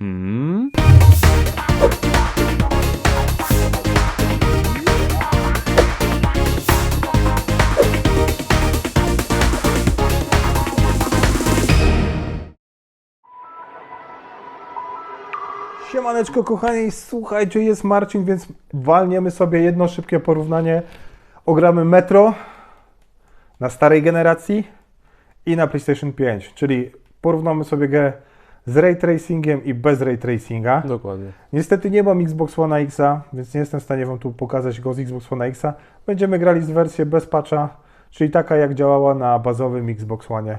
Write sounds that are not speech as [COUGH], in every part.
Hmm? Siemaneczko kochani, słuchajcie, jest Marcin, więc walniemy sobie jedno szybkie porównanie. Ogramy Metro na starej generacji i na PlayStation 5, czyli porównamy sobie grę z ray tracingiem i bez ray tracinga. Dokładnie. Niestety nie mam Xbox One X'a, więc nie jestem w stanie Wam tu pokazać go z Xbox One X'a. Będziemy grali z wersję bez patcha, czyli taka jak działała na bazowym Xbox One.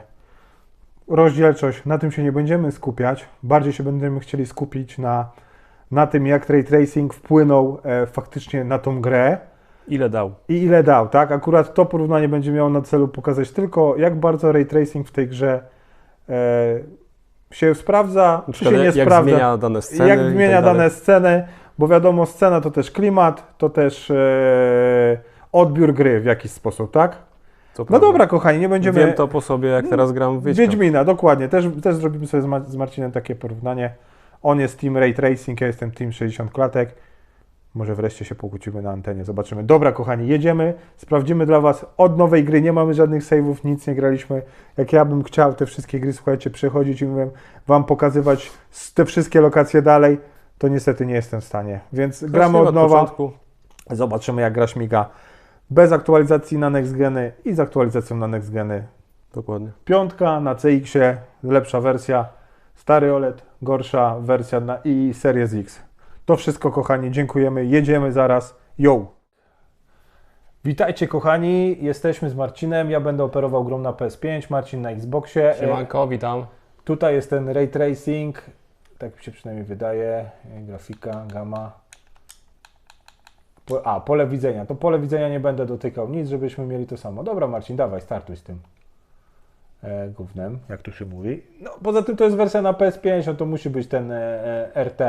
Rozdzielczość, na tym się nie będziemy skupiać. Bardziej się będziemy chcieli skupić na, na tym, jak ray tracing wpłynął e, faktycznie na tą grę Ile dał? i ile dał, tak? Akurat to porównanie będzie miało na celu pokazać tylko, jak bardzo ray tracing w tej grze e, się sprawdza, czy się nie jak sprawdza zmienia dane sceny. jak tak zmienia dalej. dane sceny, bo wiadomo, scena to też klimat, to też e, odbiór gry w jakiś sposób, tak? To No prawda. dobra, kochani, nie będziemy. Wiem to po sobie, jak teraz gram w Wiedźmina. Wiedźmina, dokładnie. Też, też zrobimy sobie z Marcinem takie porównanie. On jest Team Ray Tracing, ja jestem Team 60 klatek. Może wreszcie się pokłócimy na antenie, zobaczymy. Dobra, kochani, jedziemy, sprawdzimy dla Was od nowej gry, nie mamy żadnych save'ów, nic nie graliśmy. Jak ja bym chciał te wszystkie gry, słuchajcie, przechodzić i mówię, Wam pokazywać te wszystkie lokacje dalej, to niestety nie jestem w stanie. Więc gramy od nowa, zobaczymy jak gra śmiga. Bez aktualizacji na next geny i z aktualizacją na next geny Dokładnie. Piątka na CX-ie, lepsza wersja, stary OLED, gorsza wersja na i Series X. To wszystko, kochani, dziękujemy, jedziemy zaraz. Yo! Witajcie, kochani, jesteśmy z Marcinem, ja będę operował grą na PS5, Marcin na Xboxie. E, Siemanko, witam. Tutaj jest ten Ray Tracing, tak mi się przynajmniej wydaje, E, grafika, gama. A, pole widzenia. To pole widzenia nie będę dotykał nic, żebyśmy mieli to samo. Dobra Marcin, dawaj, startuj z tym e, gównem, jak tu się mówi. No, poza tym to jest wersja na PS5, no to musi być ten e, e, RT.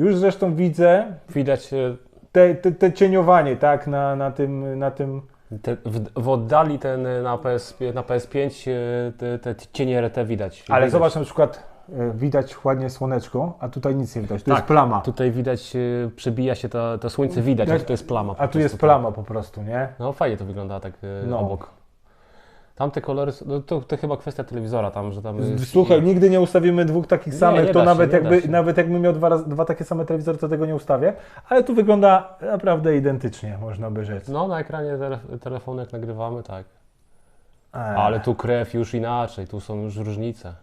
Już zresztą widzę Widać e, te, te, te cieniowanie, tak, na, na tym, na tym te, w, w oddali ten e, na, PS, na PS5 e, te, te cienie RT widać. Ale widać. zobacz na przykład, widać ładnie słoneczko, a tutaj nic nie widać, to Tak. jest plama. Tutaj widać, przebija się to, to słońce, widać, Jak- a to jest plama. A tu jest tak. plama po prostu, nie? No fajnie to wygląda tak No. obok. Tamte kolory, no to, to chyba kwestia telewizora tam, że tam jest... Słuchaj, nigdy nie ustawimy dwóch takich Nie, samych, nie to da się, nawet, nie jakby, nawet jakbym miał dwa, raz, dwa takie same telewizory, to tego nie ustawię, ale tu wygląda naprawdę identycznie, można by rzec. No na ekranie tele, telefonu jak nagrywamy, tak. Eee. Ale tu krew już inaczej, tu są już różnice.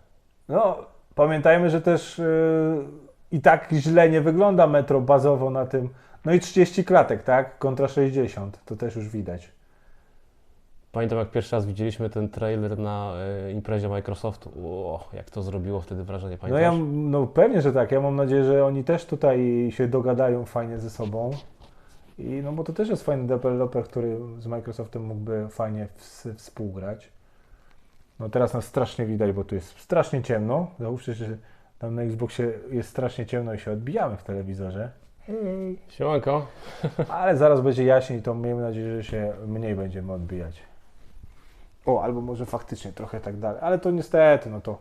No, pamiętajmy, że też yy, i tak źle nie wygląda metro bazowo na tym, no i 30 klatek, tak, kontra 60, to też już widać. Pamiętam jak pierwszy raz widzieliśmy ten trailer na e, imprezie Microsoftu. O, jak to zrobiło wtedy wrażenie, No ja, pamiętasz? no pewnie, że tak, ja mam nadzieję, że oni też tutaj się dogadają fajnie ze sobą. I no bo to też jest fajny deweloper, który z Microsoftem mógłby fajnie ws- współgrać. No teraz nas strasznie widać, bo tu jest strasznie ciemno. Załóżcie, że tam na Xboxie jest strasznie ciemno i się odbijamy w telewizorze. Hej. Siemanko. Ale zaraz będzie jaśniej, to miejmy nadzieję, że się mniej będziemy odbijać. O, albo może faktycznie trochę tak dalej. Ale to niestety, no to...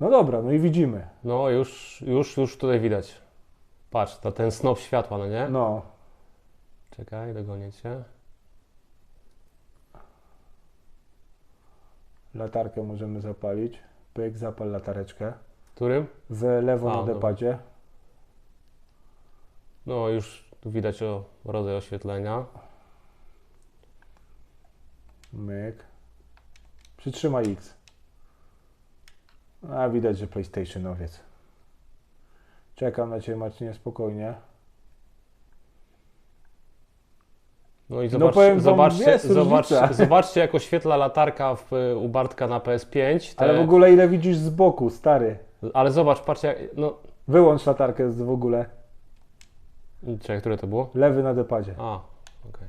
No dobra, no i widzimy. No już, już, już tutaj widać. Patrz, to ten snop światła, no nie? No, Czekaj, dogonię cię. Latarkę możemy zapalić. Pyk, zapal latareczkę. Którym? W lewo A, na depadzie. No już tu widać o rodzaj oświetlenia. Myk. Przytrzymaj X. A widać, że PlayStationowiec. Czekam na Ciebie Marcinie spokojnie. No i No zobacz, powiem wam, zobaczcie, jest zobacz, różnica. zobaczcie jak oświetla latarka w, u Bartka na PS5. Te, Ale w ogóle ile widzisz z boku, stary. ale zobacz, patrz jak... No, Wyłącz latarkę z w ogóle. czekaj, które to było? Lewy na depadzie. A, okej.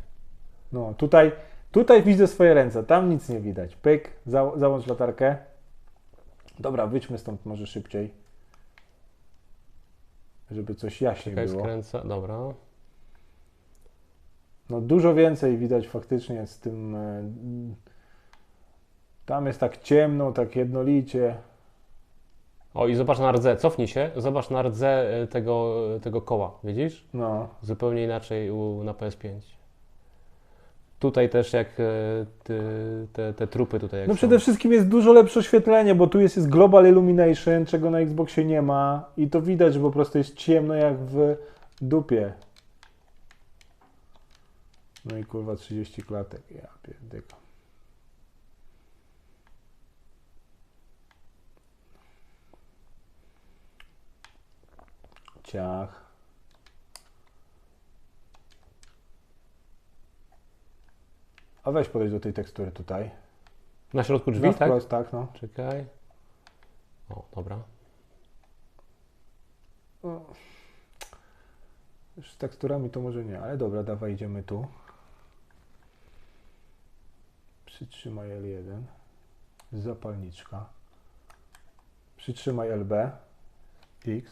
No, tutaj, tutaj widzę swoje ręce, tam nic nie widać. Pyk, za, załącz latarkę. Dobra, wyjdźmy stąd może szybciej. Żeby coś jaśniej Czekaj, było. skręcę, dobra. No dużo więcej widać faktycznie z tym. e, Tam jest tak ciemno, tak jednolicie. O i zobacz na rdze, cofnij się, zobacz na rdze e, tego, tego koła, widzisz? No, Zupełnie inaczej u, na PS5. Tutaj też jak e, ty, te, te trupy tutaj jak no są. przede wszystkim jest dużo lepsze oświetlenie, bo tu jest, jest Global Illumination, czego na Xboxie nie ma i to widać, że po prostu jest ciemno jak w dupie. No i kurwa 30 klatek, ja pierdyka. Ciach. A weź podejść do tej tekstury tutaj. Na środku drzwi, Na tak? wprost, tak, no. Czekaj. O, dobra. Już z teksturami to może nie, ale dobra, dawaj, idziemy tu. Przytrzymaj L1. Zapalniczka. Przytrzymaj LB. X.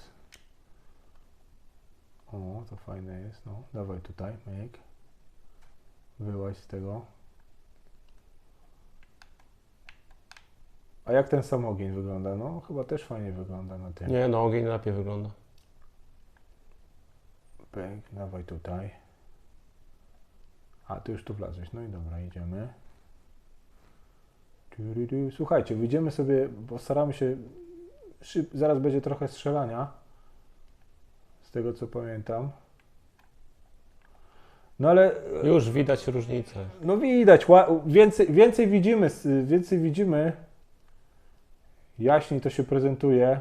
O, to fajne jest, no. Dawaj tutaj, myk. Wyłaź z tego. A jak ten sam ogień wygląda? No, chyba też fajnie wygląda na tym. Nie, no ogień lepiej wygląda. Pyk, dawaj tutaj. A, ty już tu wlazłeś. No i dobra, idziemy. Słuchajcie, wyjdziemy sobie, postaramy się. Szyb, zaraz będzie trochę strzelania. Z tego co pamiętam. No ale. Już widać różnicę. No widać, więcej, więcej widzimy, więcej widzimy. Jaśniej to się prezentuje.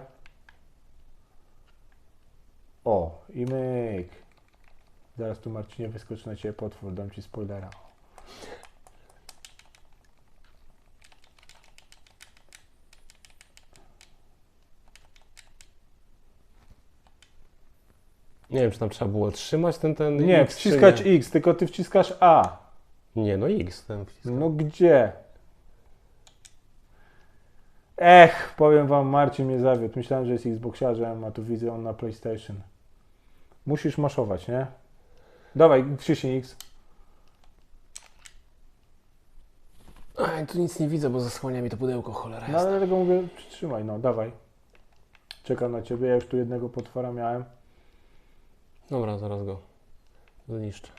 O, i myk. Zaraz tu Marcinie wyskoczy na Ciebie potwór, dam Ci spoilera. Nie wiem, czy tam trzeba było trzymać ten, ten Nie, X, czy wciskać. X, tylko Ty wciskasz A. Nie, no X ten. No gdzie? Ech, powiem Wam, Marcin mnie zawiódł. Myślałem, że jest Xboxiarzem, a tu widzę on na PlayStation. Musisz maszować, nie? Dawaj, wciśnij X. Aj, tu nic nie widzę, bo zasłania mi to pudełko, cholera No jasna. dlatego mówię, przytrzymaj, no dawaj. Czekam na ciebie, ja już tu jednego potwora miałem. Dobra, zaraz go zniszczę.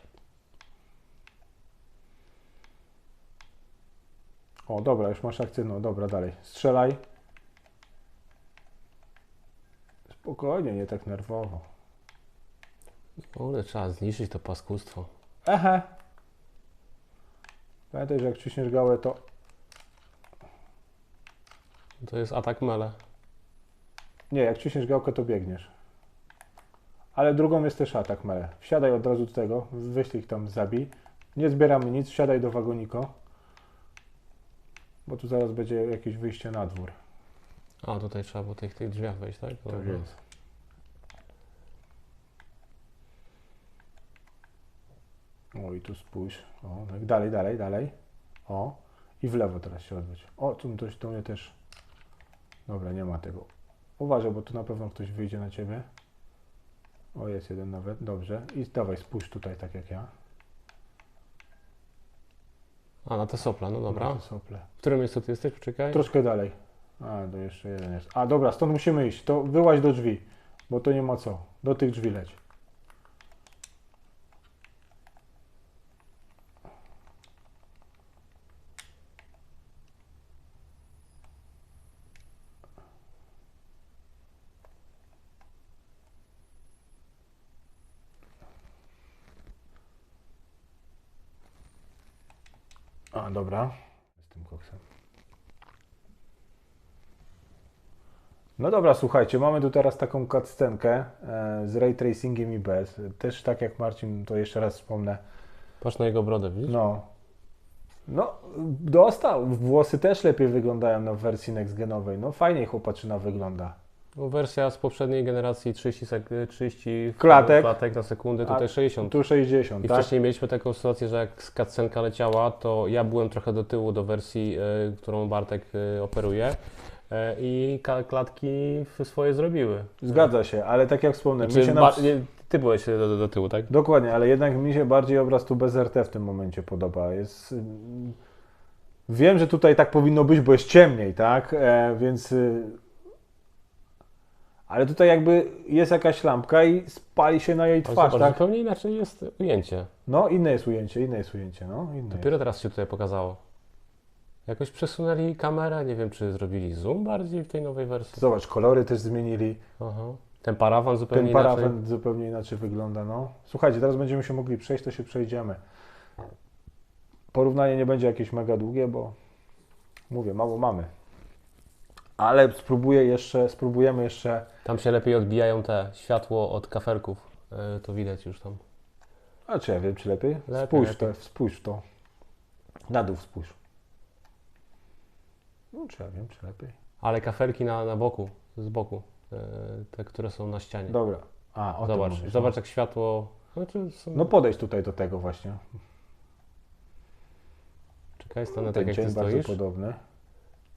O, dobra, już masz akcję, no dobra, dalej. Strzelaj. Spokojnie, nie tak nerwowo. Kurde, trzeba zniszczyć to paskustwo. Ehe. Pamiętaj, że jak ciśniesz gałę, to... To jest atak mele. Nie, jak ciśniesz gałkę, to biegniesz. Ale drugą jest też atak mele. Wsiadaj od razu do tego, wyślij ich tam, zabij. Nie zbieramy nic, wsiadaj do wagoniko. Bo tu zaraz będzie jakieś wyjście na dwór. A, tutaj trzeba po tych, tych drzwiach wejść, tak? Tak Dobra. jest. O, i tu spójrz. O, tak dalej, dalej, dalej. O, i w lewo teraz się odwróć. O, tu ktoś do mnie też. Dobra, nie ma tego. Uważaj, bo tu na pewno ktoś wyjdzie na ciebie. O, jest jeden nawet. Dobrze. I dawaj, spójrz tutaj, tak jak ja. A, na te sopla, no dobra. Na te sople. W którym miejscu ty jesteś? Poczekaj. Troszkę dalej. A, to jeszcze jeden jest. A, dobra, stąd musimy iść. To wyłaź do drzwi, bo to nie ma co. Do tych drzwi leć. A, dobra. Z tym koksem. No dobra, słuchajcie, mamy tu teraz taką cutscenkę e, z ray tracingiem i bez. Też tak jak Marcin, to jeszcze raz wspomnę. Patrz na jego brodę, widzisz? No, no dostał. Włosy też lepiej wyglądają na wersji next-genowej. No fajniej chłopaczyna wygląda. Wersja z poprzedniej generacji 30, sek- 30 Klatek. klatek na sekundę, tutaj 60. Tu 60, I tak? wcześniej mieliśmy taką sytuację, że jak cutscenka leciała, to ja byłem trochę do tyłu do wersji, e, którą Bartek e, operuje e, i ka- klatki w- swoje zrobiły. Zgadza się, ale tak jak wspomniałem, mi Znaczy, się nie, ty byłeś do, do, do tyłu, tak? Dokładnie, ale jednak mi się bardziej obraz tu bez RT w tym momencie podoba. Jest... ym, Wiem, że tutaj tak powinno być, bo jest ciemniej, tak? E, więc y, Ale tutaj jakby jest jakaś lampka i spali się na jej twarz, zobacz, tak? zupełnie inaczej jest ujęcie. No, inne jest ujęcie, inne jest ujęcie, no. Inne Dopiero teraz się tutaj pokazało. Jakoś przesunęli kamerę, nie wiem czy zrobili zoom bardziej w tej nowej wersji. Zobacz, kolory też zmienili. Aha. Ten parawan zupełnie Ten inaczej. parawan zupełnie inaczej wygląda, no. Słuchajcie, teraz będziemy się mogli przejść, to się przejdziemy. Porównanie nie będzie jakieś mega długie, bo mówię, mało mamy. Ale spróbuję jeszcze, spróbujemy jeszcze. Tam się lepiej odbijają te światło od kafelków. E, to widać już tam. A czy ja wiem, czy lepiej? Lepiej, spójrz, lepiej. To, spójrz w to. Na dół spójrz. No, czy ja wiem, czy lepiej? Ale kafelki na, na boku, z boku. E, te, które są na ścianie. Dobra. A, o zobacz, mówisz, zobacz jak światło. Znaczy są... No. no podejdź tutaj do tego właśnie. Czekaj, stanę Ten tak jak ty bardzo stoisz. podobny.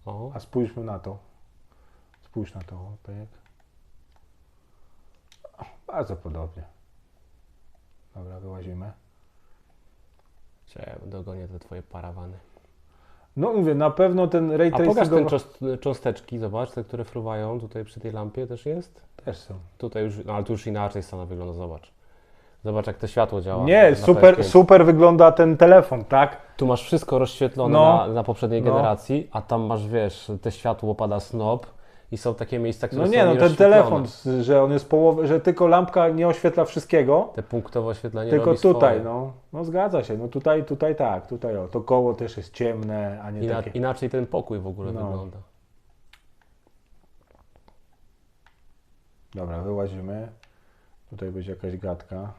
O, A spójrzmy na to. Spójrz na to, pyk. Bardzo podobnie. Dobra, wyłazimy. czekaj, dogonię te twoje parawany. No mówię, na pewno ten ray A pokaż ten cząsteczki, zobacz, te, które fruwają tutaj przy tej lampie też jest. też są. Tutaj już, no ale tu już inaczej scena wygląda, zobacz. Zobacz jak to światło działa. Nie, super, PS5. super wygląda ten telefon, tak? Tu masz wszystko rozświetlone No. na, na poprzedniej No. generacji, a tam masz, wiesz, te światło pada snop i są takie miejsca, które No są nie, no ten telefon, że on jest połowy, że tylko lampka nie oświetla wszystkiego, Te punktowe oświetlenie tylko tutaj, swoje. no. No zgadza się, no tutaj, tutaj tak, tutaj o, to koło też jest ciemne, a nie Ina- takie. Inaczej ten pokój w ogóle No. wygląda. Dobra, wyłazimy. Tutaj będzie jakaś gadka.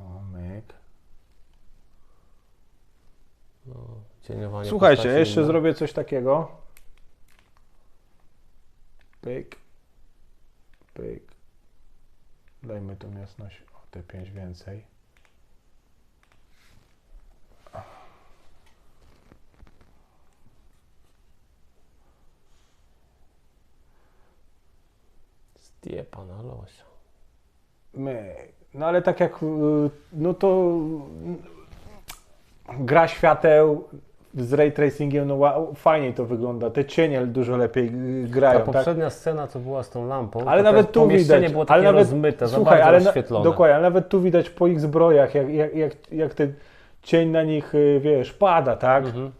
O, myk. No, cieniowanie Słuchajcie, jeszcze inne. zrobię coś takiego. Pyk. Pyk. Dajmy tą jasność o te 5 więcej. Zdje pana Losia. Myk. No ale tak jak, y, no to y, gra świateł z ray tracingiem, no fajniej to wygląda. Te cienie dużo lepiej y, Ta grają, tak? poprzednia scena, co była z tą lampą, Ale nawet tu widać, było takie ale nawet, rozmyte, słuchaj, ale na, rozświetlone. dokładnie, ale nawet tu widać po ich zbrojach, jak, jak, jak, jak ten cień na nich, y, wiesz, pada, tak? Mhm.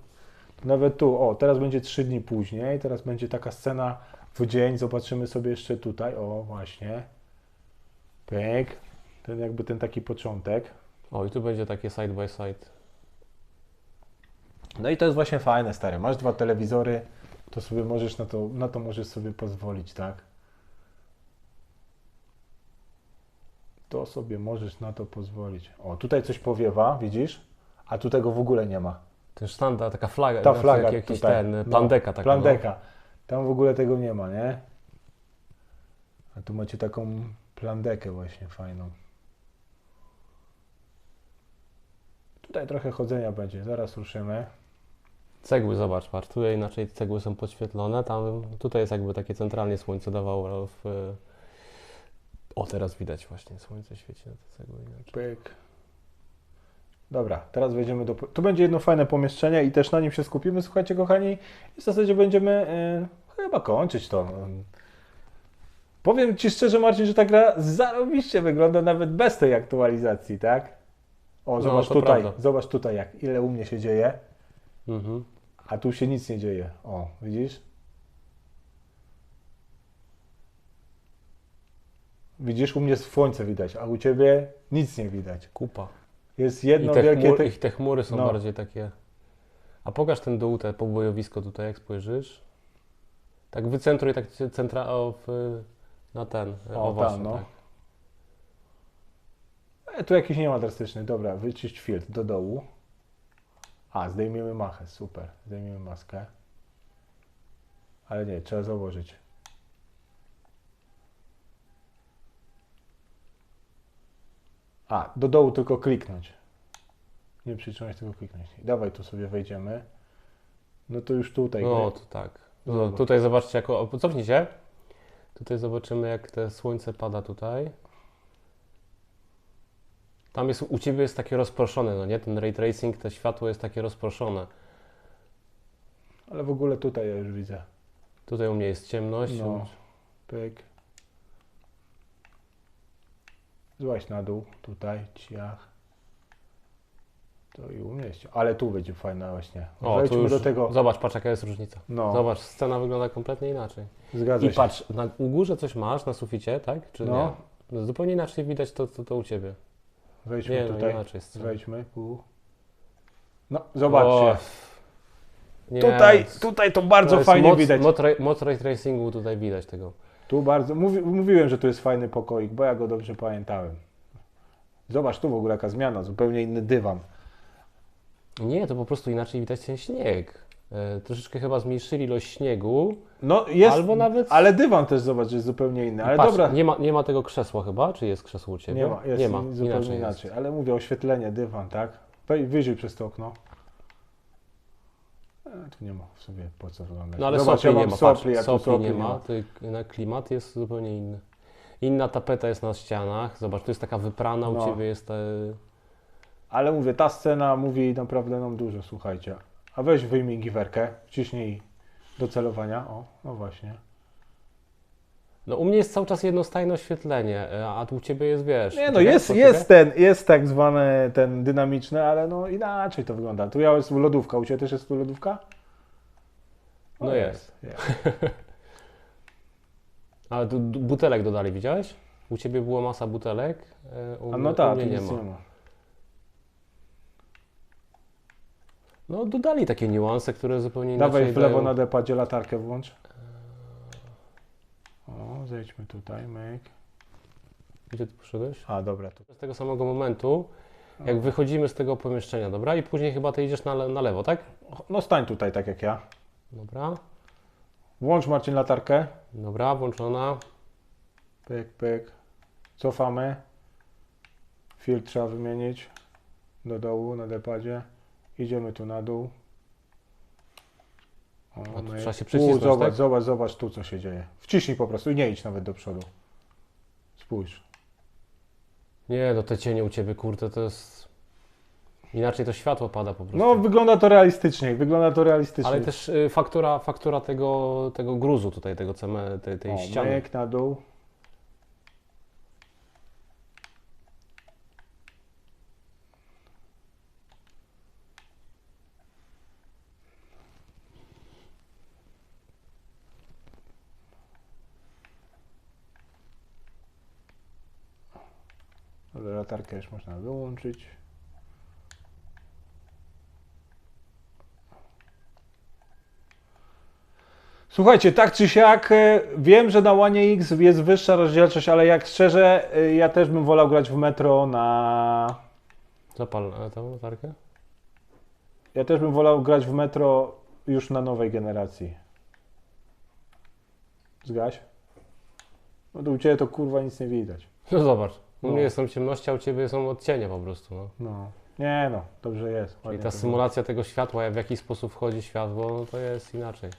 Nawet tu, o, teraz będzie trzy dni później, teraz będzie taka scena w dzień, zobaczymy sobie jeszcze tutaj, o, właśnie, pyk, ten jakby ten taki początek. O, i tu będzie takie side by side. No i to jest właśnie fajne, stary, masz dwa telewizory, to sobie możesz na to, na to możesz sobie pozwolić, tak? To sobie możesz na to pozwolić. O, tutaj coś powiewa, widzisz? A tu tego w ogóle nie ma. Ten sztandar, taka flaga, Ta flaga jak, jakiś tutaj. ten, no, plandeka taka. Plandeka. Tam w ogóle tego nie ma, nie? A tu macie taką plandekę właśnie fajną. Tutaj trochę chodzenia będzie, zaraz ruszymy. Cegły, zobacz, patrz, tutaj inaczej cegły są podświetlone, tam, tutaj jest jakby takie centralnie słońce dawało w... O, teraz widać właśnie, słońce świeci na te cegły inaczej. Pyk. Dobra, teraz wejdziemy do. Tu będzie jedno fajne pomieszczenie i też na nim się skupimy, słuchajcie, kochani. I w zasadzie będziemy e, chyba kończyć to. Powiem Ci szczerze, Marcin, że ta gra zarobiście wygląda nawet bez tej aktualizacji, tak? O, No, zobacz tutaj, prawda. zobacz tutaj, jak ile u mnie się dzieje, Mhm. a tu się nic nie dzieje. O, widzisz? Widzisz, u mnie słońce widać, a u Ciebie nic nie widać. Kupa. Jest I jedno te, wielkie... chmur, te- I te chmury są No. bardziej takie... A pokaż ten dół, te pobojowisko tutaj, jak spojrzysz. Tak wycentruj tak centra... W, na ten. O, O, tam, no. tak. E, tu jakiś nie ma drastyczny. Dobra, wyczyść filtr do dołu. A, zdejmiemy machę, super. Zdejmiemy maskę. Ale nie, trzeba założyć. A, do dołu tylko kliknąć. Nie przytrzymać, tylko kliknąć. I dawaj, tu sobie wejdziemy. No to już tutaj. No, to tak. No, zobacz. tutaj zobaczcie, jako, o, cofnij się. Tutaj zobaczymy, jak te słońce pada tutaj. Tam jest, u Ciebie jest takie rozproszone, no nie? Ten ray tracing, to światło jest takie rozproszone. Ale w ogóle tutaj ja już widzę. Tutaj u mnie jest ciemność. No. Pyk. Złaź na dół, tutaj, ciach. To i u mnie jest. Ale tu będzie fajna właśnie. O, tu Wejdźmy już, do tego. Zobacz, patrz jaka jest różnica. No, Zobacz, scena wygląda kompletnie inaczej. zgadza I się. patrz, na u górze coś masz na suficie, tak? Czy No. nie? No, zupełnie inaczej widać to, to, to u ciebie. Wejdźmy Nie, no tutaj. scena. Wejdźmy. Tu. No, zobaczcie. O, nie, tutaj, tutaj to bardzo to fajnie moc, widać. Moc ray tracingu tutaj widać tego. Tu bardzo. Mówi, mówiłem, że tu jest fajny pokoik, bo ja go dobrze pamiętałem. Zobacz tu w ogóle jaka zmiana, zupełnie inny dywan. Nie, to po prostu inaczej widać ten śnieg. E, troszeczkę chyba zmniejszyli ilość śniegu. No jest, Albo nawet- ale dywan też zobacz, jest zupełnie inny. Ale Patrz, dobra, nie ma, nie ma tego krzesła chyba, czy jest krzesło u Ciebie? nie ma, jest nie ma. zupełnie inaczej. inaczej. Ale mówię oświetlenie, dywan, tak? Wyjrzyj przez to okno. E, tu nie ma w sobie po co wyglądać. No ale Zobacz, sopli ja nie ma, sopli, patrz, tu sopli nie ma, ty, na klimat jest zupełnie inny. Inna tapeta jest na ścianach, zobacz, tu jest taka wyprana, No. u Ciebie jest... E... Ale mówię, ta scena mówi naprawdę nam dużo, słuchajcie. A weź wyjmij giwerkę, wciśnij do celowania. O, no właśnie. No u mnie jest cały czas jednostajne oświetlenie, e, a tu u Ciebie jest, wiesz... Nie no, jest, jest ten, jest tak zwany ten dynamiczny, ale no inaczej to wygląda. Tu ja jest lodówka, u Ciebie też jest tu lodówka? O, No jest. jest. [LAUGHS] Ale tu butelek dodali, widziałeś? U Ciebie była masa butelek, e, u, A mnie- no u tak, mnie tu nie ma. nie ma. No dodali takie niuanse, które zupełnie inaczej Dawaj w lewo dają- na depadzie latarkę włącz. O, zejdźmy tutaj, myk. Gdzie Ty poszedłeś? A, dobra, tu. Z tego samego momentu, jak wychodzimy z tego pomieszczenia, dobra? I później chyba Ty idziesz na, le- na lewo, tak? No stań tutaj, tak jak ja. Dobra, Włącz Marcin latarkę. dobra, włączona. Pyk, pyk. Cofamy. Filtr trzeba wymienić do dołu na depadzie. Idziemy tu na dół. O, A tu myk. trzeba się U, przycisnąć, zobacz, tak? zobacz, zobacz tu co się dzieje. Wciśnij po prostu i nie idź nawet do przodu. Spójrz. Nie, no te cienie u Ciebie, kurde, to jest... Inaczej to światło pada po prostu. No wygląda to realistycznie, wygląda to realistycznie. Ale też y, faktura, faktura tego, tego gruzu tutaj, tego ceme, tej, tej o, ściany. myk na dół. Ale latarkę już można wyłączyć. Słuchajcie, tak czy siak, e, wiem, że na One X jest wyższa rozdzielczość, ale jak szczerze, e, ja też bym wolał grać w Metro na... Zapal e, tą latarkę. Ja też bym wolał grać w Metro już na nowej generacji. Zgaś? No to u Ciebie to kurwa nic nie widać. No zobacz, u No. mnie są ciemności, a u Ciebie są odcienie po prostu. No. No. Nie no, dobrze jest. I ładnie ta to symulacja tego światła, w jaki sposób wchodzi światło, no to jest inaczej.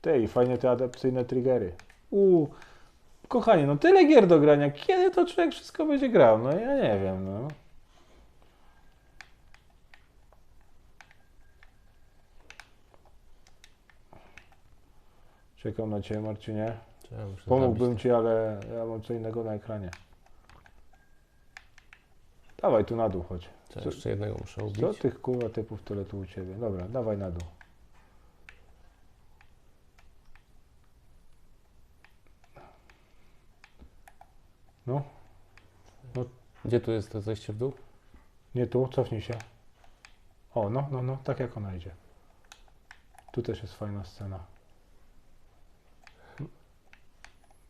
Ty, i fajnie te adaptacyjne triggery. Uuu, kochanie, no tyle gier do grania. Kiedy to człowiek wszystko będzie grał? No ja nie wiem, no. Czekam na Ciebie, Marcinie. Czy ja muszę Pomógłbym Ci, ale ja mam co innego na ekranie. Dawaj tu na dół, chodź. Czy ja jeszcze jednego muszę ubić. Co tych kurwa typów tyle tu u Ciebie? Dobra, dawaj na dół. No, Gdzie tu jest to zejście w dół? nie tu, cofnij się. O, no, no, no, tak jak ona idzie. Tu też jest fajna scena.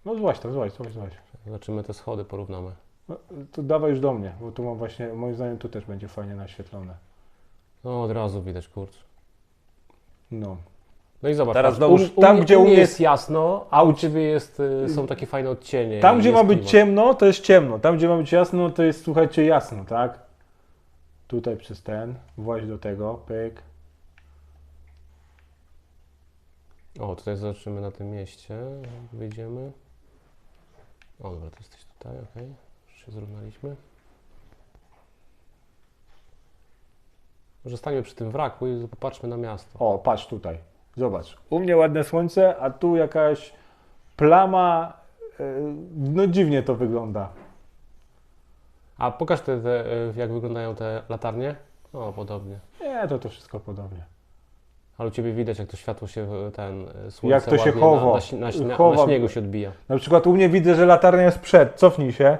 No złaź tam, złaź, złaź, złaź. Zobaczymy te schody, porównamy. No, to dawaj już do mnie, bo tu mam właśnie, moim zdaniem tu też będzie fajnie naświetlone. No od razu widać, kurczę. No. No i zobacz, Teraz patrz, u, tam, u, gdzie u mnie jest jasno, a u Ciebie jest, y, są takie fajne odcienie. Tam, gdzie ma być klimat. ciemno, to jest ciemno. Tam, gdzie ma być jasno, to jest, słuchajcie, jasno, tak? Tutaj przez ten, właź do tego, pyk. O, tutaj zobaczymy na tym mieście. Wyjdziemy. O, dobra, to jesteś tutaj, ok. Już się zrównaliśmy. Może stańmy przy tym wraku i popatrzmy na miasto. O, patrz tutaj. Zobacz. U mnie ładne słońce, a tu jakaś plama. e, No dziwnie to wygląda. A pokaż te, te, e, jak wyglądają te latarnie. O, podobnie. Nie, to to wszystko podobnie. Ale u Ciebie widać, jak to światło się, ten e, słońce Jak to się chowa. Na, na, na, Chowa. na śniegu się odbija. Na przykład u mnie widzę, że latarnia jest przed. Cofnij się.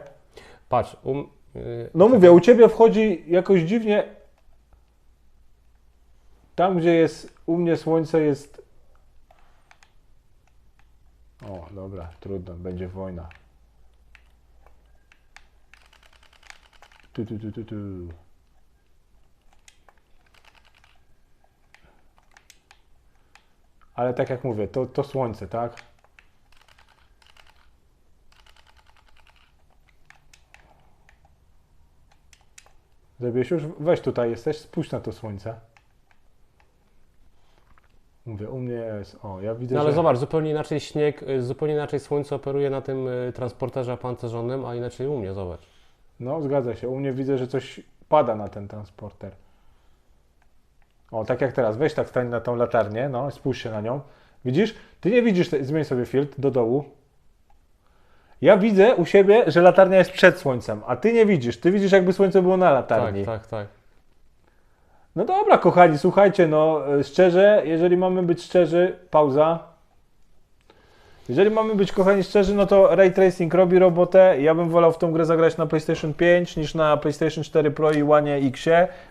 Patrz, um, e, No mówię, u ciebie wchodzi jakoś dziwnie. Tam, gdzie jest u mnie słońce jest. O, dobra, trudno, będzie wojna. Tu, tu, tu, tu, tu. Ale tak jak mówię, to, to słońce, tak? Zrobiłeś już? Weź tutaj jesteś, spójrz na to słońce. Mówię, u mnie jest. O, ja widzę, No ale że... zobacz, zupełnie inaczej śnieg, y, zupełnie inaczej słońce operuje na tym y, transporterze opancerzonym, a inaczej u mnie, zobacz. No, zgadza się. U mnie widzę, że coś pada na ten transporter. O, tak jak teraz. Weź tak stań na tą latarnię, no, spójrz się na nią. Widzisz? Ty nie widzisz, te- zmień sobie filtr do dołu. Ja widzę u siebie, że latarnia jest przed słońcem, a ty nie widzisz. Ty widzisz, jakby słońce było na Tak, latarni. tak, tak. No dobra, kochani, słuchajcie, no e, szczerze, jeżeli mamy być szczerzy, pauza. Jeżeli mamy być, kochani, szczerzy, no to Ray Tracing robi robotę. Ja bym wolał w tą grę zagrać na PlayStation 5 niż na PlayStation 4 Pro i One X,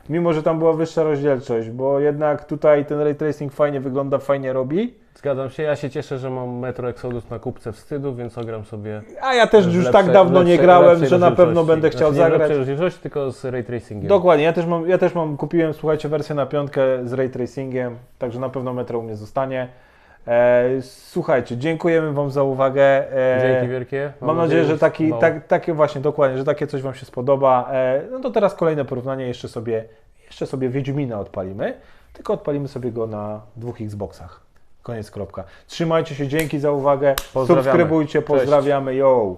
mimo że tam była wyższa rozdzielczość, bo jednak tutaj ten Ray Tracing fajnie wygląda, fajnie robi. Zgadzam się, ja się cieszę, że mam Metro Exodus na kupce wstydu, więc ogram sobie A ja też już lepszej- tak dawno nie lepszej- grałem, że na pewno będę chciał znaczy, nie zagrać. lepszej rozdzielczości, tylko z Ray Tracingiem. Dokładnie, ja też mam, ja też mam, kupiłem, słuchajcie, wersję na piątkę z ray tracingiem, także na pewno metro u mnie zostanie. E, słuchajcie, dziękujemy Wam za uwagę. E, Dzięki wielkie. Mam, nadzieję, że taki, podobało. tak, takie właśnie, dokładnie, że takie coś Wam się spodoba. E, no to teraz kolejne porównanie, jeszcze sobie, jeszcze sobie Wiedźmina odpalimy, tylko odpalimy sobie go na dwóch Xboxach. Koniec, kropka. Trzymajcie się, dzięki za uwagę, Pozdrawiamy. subskrybujcie, Cześć. pozdrawiamy, yo!